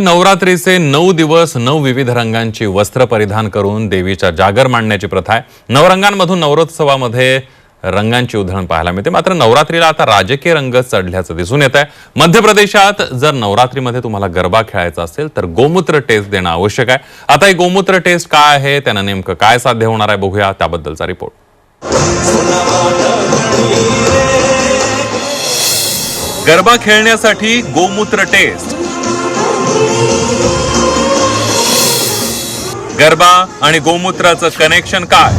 नवरात्रीचे नऊ दिवस नऊ विविध रंगांची वस्त्र परिधान करून देवीच्या जागर मांडण्याची प्रथा आहे. नवरंगांमधून नवरोत्सवामध्ये रंगांची उधळण पाहायला मिळते. मात्र नवरात्रीला आता राजकीय रंग चढल्याचं दिसून येत आहे मध्य प्रदेशात जर नवरात्रीमध्ये तुम्हाला गरबा खेळायचा असेल तर गोमूत्र टेस्ट देणं आवश्यक आहे. आता ही गोमूत्र टेस्ट काय आहे त्यानं नेमकं काय साध्य होणार आहे बघूया त्याबद्दलचा रिपोर्ट. गरबा खेळण्यासाठी गोमूत्र टेस्ट. गरबा आणि गोमूत्राचं कनेक्शन काय?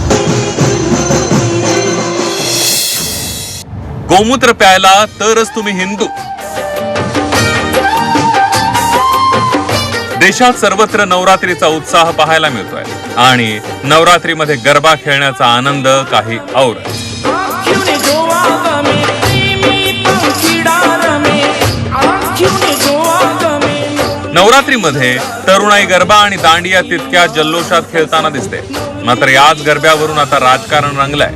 गोमूत्र प्यायला तरच तुम्ही हिंदू. देशात सर्वत्र नवरात्रीचा उत्साह पाहायला मिळतोय. आणि नवरात्रीमध्ये गरबा खेळण्याचा आनंद काही और नवरात्रीमध्ये तरुणाई गरबा आणि दांडिया तितक्या जल्लोषात खेळताना दिसते. मात्र याच गरब्यावरून आता राजकारण रंगलंय.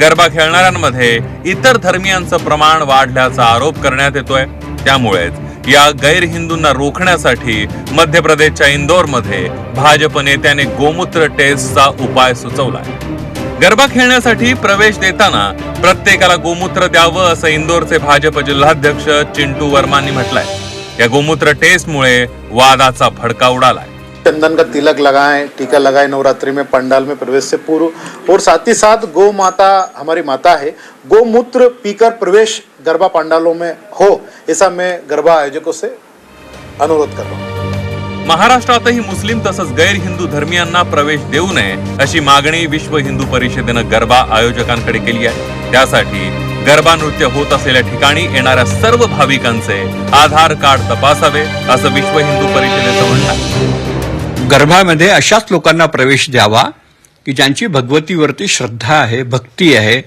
गरबा खेळणाऱ्यांमध्ये इतर धर्मियांचं प्रमाण वाढल्याचा आरोप करण्यात येतोय. त्यामुळेच या गैरहिंदूंना रोखण्यासाठी मध्य प्रदेशच्या इंदोरमध्ये भाजप नेत्याने गोमूत्र टेस्टचा उपाय सुचवलाय. गरबा खेळण्यासाठी प्रवेश देताना प्रत्येकाला गोमूत्र द्यावं असं इंदोरचे भाजप जिल्हाध्यक्ष चिंटू वर्मांनी म्हटलंय. या गोमूत्र टेस्टमुळे वादाचा भडका उडालाय. चंदन का तिलक लगाएं टीका लगाएं नवरात्रि में पंडाल में प्रवेश से पूर्व और साथ ही साथ गौ माता हमारी माता है गोमूत्र पीकर प्रवेश गरबा पंडालों में हो ऐसा मैं गरबा आयोजकों से अनुरोध कर रहा हूँ। महाराष्ट्रातही मुस्लिम तसंच गैर हिंदू धर्मियांना प्रवेश देऊ नये अशी मागणी विश्व हिंदू परिषदेनं गरबा आयोजकांकडे केली आहे. त्यासाठी गरबा नृत्य होत असलेल्या ठिकाणी येणाऱ्या सर्व भाविकांचे आधार कार्ड तपासावे असं विश्व हिंदू परिषदेचं म्हणणं आहे. गर्भामध्ये अशाच लोकांना प्रवेश द्यावा की ज्यांची भगवतीवरती श्रद्धा आहे भक्ती आहे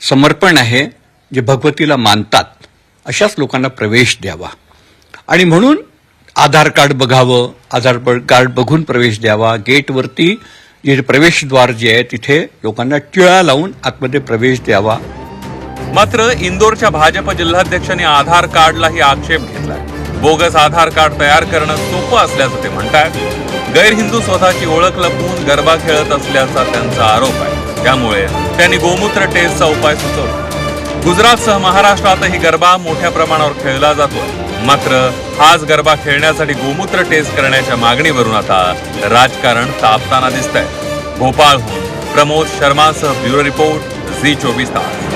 समर्पण आहे जे भगवतीला मानतात अशाच लोकांना प्रवेश द्यावा. आणि म्हणून आधार कार्ड बघावं आधार कार्ड बघून प्रवेश द्यावा. गेटवरती जे प्रवेशद्वार जे आहे तिथे लोकांना टिळा लावून आतमध्ये प्रवेश द्यावा. मात्र इंदोरच्या भाजप जिल्हाध्यक्षांनी आधार कार्डलाही आक्षेप घेतलाय. बोगस आधार कार्ड तयार करणं सोपं असल्याचं ते म्हणतात गैरहिंदू स्वतःची ओळख लपवून गरबा खेळत असल्याचा त्यांचा आरोप आहे. त्यामुळे त्यांनी गोमूत्र टेस्टचा उपाय सुचवला. गुजरातसह महाराष्ट्रातही गरबा मोठ्या प्रमाणावर खेळला जातो मात्र हाच गरबा खेळण्यासाठी गोमूत्र टेस्ट करण्याच्या मागणीवरून आता राजकारण तापताना दिसत आहे भोपाळहून प्रमोद शर्मासह ब्युरो रिपोर्ट झी चोवीस तास.